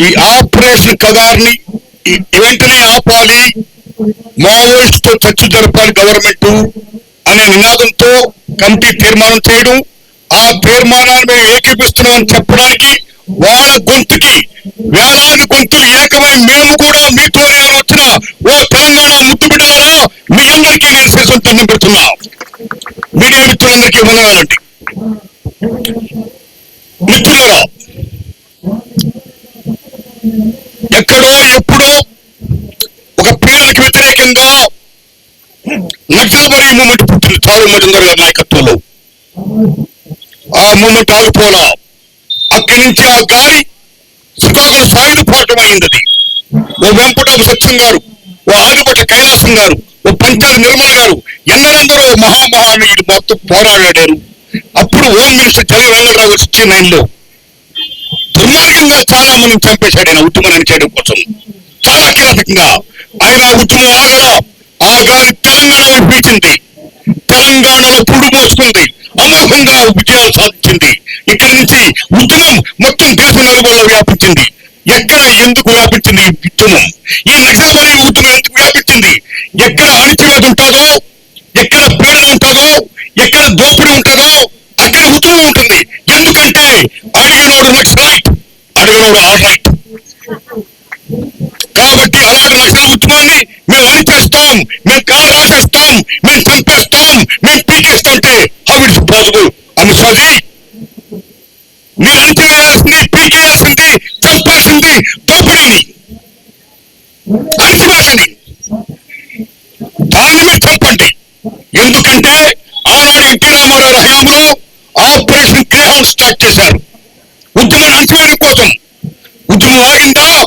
ఈ ఆపరేషన్ కగార్ని వెంటనే ఆపాలి? మావోయిస్ట్తో చర్చ జరపాలి గవర్నమెంట్ అనే నినాదంతో కమిటీ తీర్మానం చేయడం ఆ తీర్మానాన్ని మేము ఏకీపిస్తున్నామని చెప్పడానికి వాళ్ళ గొంతుకి వేలాది గొంతులు ఏకమై మేము కూడా మీతోనే అని వచ్చిన ఓ తెలంగాణ ముద్దు బిడ్డలారా మీ అందరికీ నేను శిరసం దండం పెడుతున్నా. మీడియా మిత్రులందరికీ వందనాలండి. మిత్రులారా ఎక్కడో ఎప్పుడో ఒక పీడనకు వ్యతిరేకంగా నక్సల్బరీ మూమెంట్ పుట్టింది చాలు మజుందర్ గారి నాయకత్వంలో. ఆ మూమెంట్ ఆగిపోలా అక్కడి నుంచి ఆ గాలి శ్రీకాకుళం సాయుధ పోరాటం అయింది ఓ వెంపటాపు సత్యం గారు ఓ ఆదిపట్ట కైలాసం గారు ఓ పంచాల నిర్మల గారు ఎందరెందరో మహామహానీయుడు మొత్తం పోరాడారు అప్పుడు హోమ్ మినిస్టర్ జల వెంకటరావు వచ్చి నైన్ దుర్మార్గంగా చాలా మనం చంపేశాడు ఆయన ఉద్యమం చేయడం కోసం. చాలా కీలకంగా ఆయన ఉద్యమం ఆగల ఆగాలి తెలంగాణ వైపు తెలంగాణలో పురుడు అమోఘంగా విజయాలు సాధించింది. ఇక్కడి నుంచి ఉద్యమం మొత్తం దేశ నలుగురులో వ్యాపించింది. ఎక్కడ ఎందుకు వ్యాపించింది? ఉద్యమం ఈ నక్సల్బరీ ఉద్యమం ఎందుకు వ్యాపించింది? ఎక్కడ అణిచివేత ఉంటుందో ఎక్కడ పీడన ఉంటుందో ఎక్కడ దోపిడీ ఉంటుందో చెబుతూ ఉంటుంది ఎందుకంటే అడిగినోడు నక్సలైట్ అడిగినోడు ఆల్ రైట్ కాబట్టి అలాంటి నక్సల్ ఉద్యమాన్ని మేము అణిచేస్తాం మేము కాలు రాసేస్తాం. మేము చంపేస్తాం. మేము పీకేస్తుంటే how it's possible Amit Shah ji మీరు అణిచివేయాల్సింది పీకేయాల్సింది చేశారు. ఉద్యమం అణచివేయడం కోసం. ఉద్యమం ఆగిందా?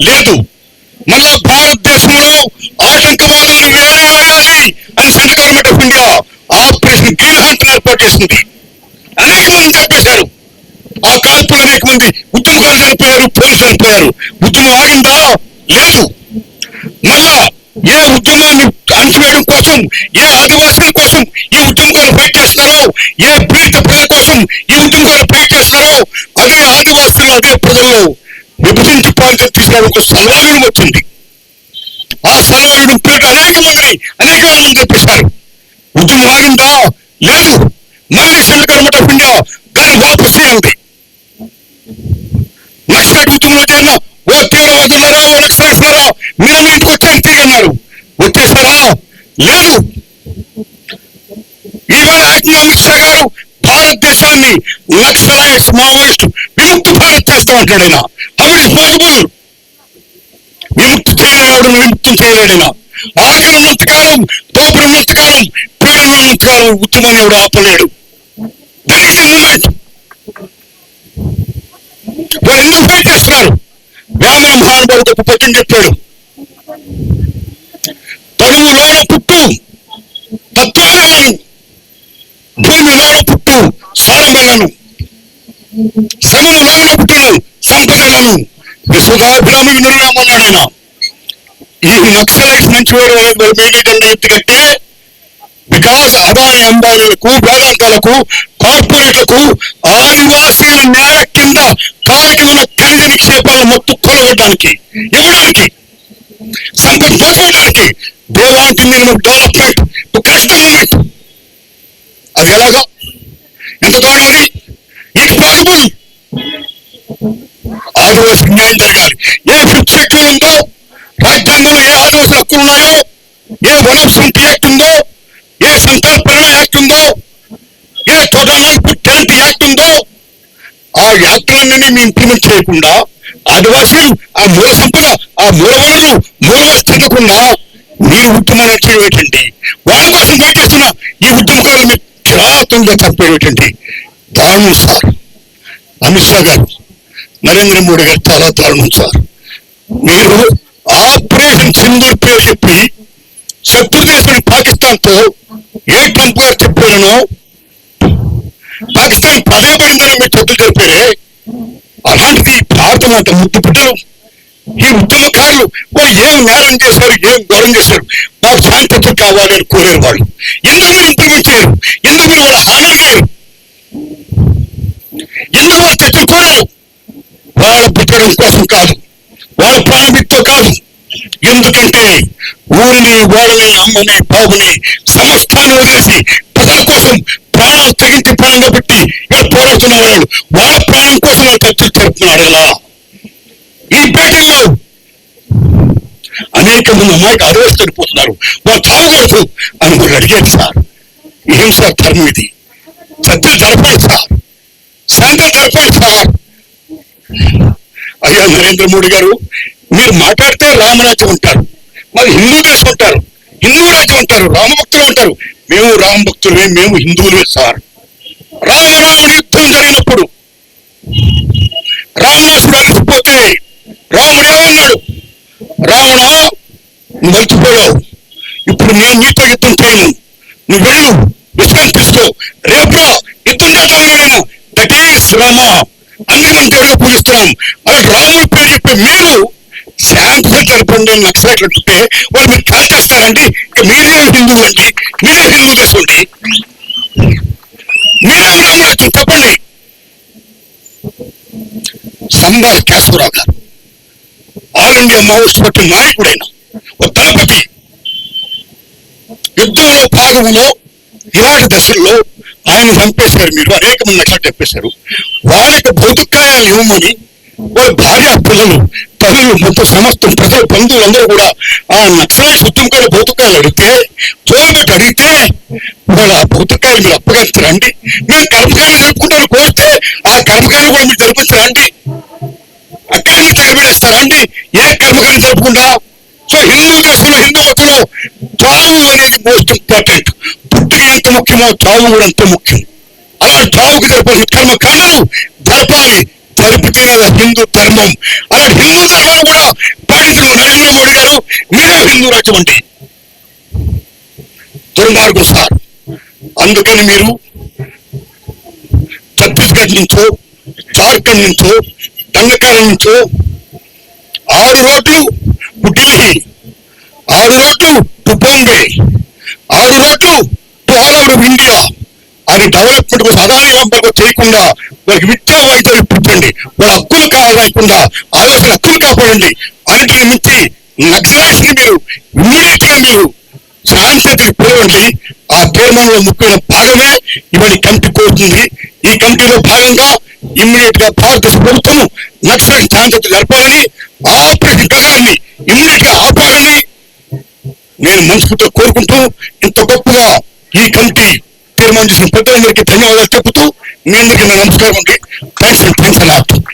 లేదు. మళ్ళా భారతదేశంలో ఆటంకవాదాన్ని వేయాలి అని central government of India operation green hunt ఏర్పాటు చేసింది. అనేక మంది చంపేశారు ఆ కాల్పులు అనేక మంది ఉద్యమకారులు చనిపోయారు పోలీసులు చనిపోయారు. ఉద్యమం ఆగిందా? లేదు. మళ్ళా ఏ ఉద్యమాన్ని అణచివేయడం కోసం ఏ ఆదివాసుల కోసం ఈ ఉద్యమకారులు ఫైట్ చేస్తున్నారు? ఏ పీడిత ప్రజల కోసం ఎందుకు ఉద్యమకారులు చేస్తున్నారో అదే ఆదివాసులు అదే ప్రజల్లో విభజించి పాలితం తీసుకురావడం ఒక సల్వాయుడు వచ్చింది. ఆ సల్వాయుడు పేట అనేక మందిని అనేక మంది చంపేశారు ఉద్యమం ఆగిందా లేదు. మళ్ళీ సెంట్రల్ గవర్నమెంట్ ఆఫ్ ఇండియా దాన్ని వాపసు చేయండి నక్సలైట్ ఉద్యమంలో చేరిన ఓ తీవ్రవాదులారా ఓ నక్సలైట్లారా మీరు మీ ఇంటికి వచ్చేసి తిరిగి అన్నారు వచ్చేసారా లేదు అమిత్ షా గారు భారతదేశాన్ని నక్సలైట్స్ మావోయిస్ట్ విముక్త భారత్ చేస్తామంటాడు ఆయన హౌ ఇస్ పాసిబుల్ విముక్తి చేయలేడు విముక్తం చేయలేడైనా ఆకలి ఉన్నంతకాలం దోపిడి ఉన్నంతకాలం పీడన ఉన్నంతకాలం ఉద్యమాన్ని ఎవడు ఆపలేడు? దట్ ఎందుకు ఫైట్ చేస్తున్నారు వేమన మహానుభావుడు గొప్ప పద్యం చెప్పాడు. తనువులోన పుట్టు తత్వమేలను శ్రమములోన పుట్టును సంపదలను విశ్వదాభిరామి వినురామన్నాడు ఆయన. ఈ నక్సలైట్స్ నుంచి వేరే మీడియా జెండా ఎత్తుకట్టే బికాస్ అదాని అంబానీలకు వేదాంతాలకు కార్పొరేట్లకు ఆదివాసీల న్యాయ కింద తాకి ఉన్న ఖనిజ నిక్షేపాలను మొత్తం కూడగొట్టడానికి ఇవ్వడానికి సంపద దోచేయడానికి they want development to crush the అది ఎలాగా? ఎంత దారుణం అది ఇట్ ఆదివాసి న్యాయం జరగాలి ఏ ఫిఫ్త్ షెడ్యూల్ ఉందో? రాజ్యాంగంలో ఏ ఆదివాసి హక్కులు ఉన్నాయో? ఏ వన్ యాక్ట్ ఉందో ఏ సంతాన పరిణ యాక్ట్ ఉందో ఏ ప్రధానమంత్రి టెన్త్ యాక్ట్ ఉందో ఆ యాక్ట్లన్నీ మేము ఇంప్లిమెంట్ చేయకుండా ఆదివాసీలు ఆ మూల సంపద ఆ మూల వనరులు మూలవాసి చెందకుండా మీరు ఉద్యమాలు చేయటండి వాళ్ళ కోసం పనిచేస్తున్న ఈ ఉద్యమకారులు మీరు కిరాతంగా చంపేటండి దారుణం సార్ అమిత్ షా గారు నరేంద్ర మోడీ గారు చాలా దారుణం సార్ మీరు ఆపరేషన్ సింధూర్ పేరు చెప్పి శత్రు దేశం పాకిస్తాన్తో ఏ ట్రంప్ గారు చెప్పారనో పాకిస్తాన్ పడేబడిందని మీరు శత్రు చెప్పారే అలాంటిది భారతం అంత ముద్దు బిడ్డలు ఈ ఉద్యమకారులు వాళ్ళు ఏం నేరం చేశారు ఏం గౌరవం చేశారు మాకు శాంతి కావాలని కోరారు వాళ్ళు ఎందుకు మీరు ఇంప్లిమెంట్ చేయరు ఎందుకు మీరు వాళ్ళ హానర్ చేయరు ఎందుకు వాళ్ళు చర్చించరు వాళ్ళ పుట్టడం కోసం కాదు. వాళ్ళ ప్రాఫిట్తో కాదు. ఎందుకంటే ఊరిని ఓడని అమ్మని బాబుని సమస్తాన్ని వదిలేసి ప్రజల కోసం ప్రాణాలు తెగించి ప్రాణంలో పెట్టి ఇలా పోరాడుతున్న వాళ్ళు వాళ్ళ ప్రాణం కోసం వాళ్ళు చర్చలు జరుపుతున్నారు ఇలా ఈ పేటల్లో అనేక మంది అమ్మాయికి అరవేసి చనిపోతున్నారు. వాళ్ళు చావకూడదు అని మీరు అడిగారు సార్? ఏం సార్ ధర్మం ఇది. చర్చ జరపాలి సార్. శాంతం జరపాలి సార్. అయ్యా నరేంద్ర మోడీ గారు మీరు మాట్లాడితే రామరాజ్యం ఉంటారు మరి హిందూ దేశం ఉంటారు హిందూ రాజ్యం ఉంటారు రామభక్తులు ఉంటారు మేము రామభక్తులమే మేము హిందువులే సార్. రామరావణ యుద్ధం జరిగినప్పుడు రావణాసుడు అలసిపోతే రాముడు ఏమన్నాడు? రావణ నువ్వు అలసిపోయావు ఇప్పుడు నేను నీతో యుద్ధం చేయను మనం దేవుడిగా పూజిస్తున్నాం అది పేరు చెప్పి మీరు శాంతి జరపండి అని నచ్చినట్లుంటే వాళ్ళు మీరు కాల్చేస్తారండి ఇక మీరే హిందువులు అండి మీరే హిందూ చేసుకోండి మీరే మీరే రామరాజ్యం చెప్పండి సంభాష్ కేశవరావు గారు ఆల్ ఇండియా మావోయిస్ట్ పార్టీ నాయకుడైన ఒక దళపతి యుద్ధంలో భాగంలో ఇలాంటి దశల్లో ఆయన చంపేశారు మీరు అనేక మంది అట్లా చెప్పేశారు. వాళ్ళకి భౌతికాయాలు ఇవ్వమని వాళ్ళ భార్య పిల్లలు తల్లులు మొత్తం సమస్తం ప్రజలు బంధువులు అందరూ కూడా ఆ నక్సలైట్ ఉద్యమకాల భౌతికాలు అడిగితే తోలుబెట్టి అడిగితే వాళ్ళ ఆ భౌతికాయలు మీరు అప్పగించరండి మేము కర్మకాయలు జరుపుకుంటాను కోరితే ఆ కర్మకాయలు కూడా మీరు జరిపించరండి అక్కడి నుంచి తగబెట్టేస్తారా అండి? ఏ కర్మకాయలు జరుపుకుంటా సో హిందూ దేశంలో హిందూ మతంలో చావు అనేది మోస్ట్ ఇంపార్టెంట్ ఎంత ముఖ్యమో చావు కూడా అంతే ముఖ్యం. అలా చావుకి జరపాల్సిన కర్మకాండలు జరపాలి జరిపితే అది హిందూ ధర్మం. ఆ హిందూ ధర్మం కూడా పాటించడం నరేంద్ర మోడీ గారు మీరే హిందూ రాజ్యం అంటే. దుర్మార్గం సార్. అందుకని మీరు ఛత్తీస్గఢ్ నుంచో జార్ఖండ్ నుంచో దంగకాల నుంచో ఆరు రోడ్లు టు ఢిల్లీ ఆరు రోడ్లు టు బాంబే ఆరు రోడ్లు ఆల్ ఓవర్ ఇండియా అది డెవలప్మెంట్ కోసం అదాని లంపకు చేయకుండా వాళ్ళకి విద్యా వైద్యులు పుట్టండి. వాళ్ళ హక్కులు కాకుండా ఆలోచన హక్కులు కాపాడండి. అన్నిటిని మించి నక్సలైట్స్ మీరు ఇమీడియట్గా మీరు శాంతి పిలవండి ఆ తీర్మానంలో ముఖ్యమైన భాగమే ఇవన్నీ కమిటీ కోరుతుంది ఈ కమిటీలో భాగంగా ఇమ్మీడియట్గా భారతదేశ ప్రభుత్వం నక్సలైట్ శాంతి జరపాలని ఆపరేషన్ గగాన్ని ఇమ్మీడియట్గా ఆపాలని నేను మనస్ఫూర్తిగా కోరుకుంటూ ఇంత గొప్పగా ఈ కమిటీ తీర్మానం చేసిన పెద్దలందరికీ ధన్యవాదాలు చెబుతూ మీ అందరికీ నా నమస్కారం అండి. Thanks thanks ఆపుతూ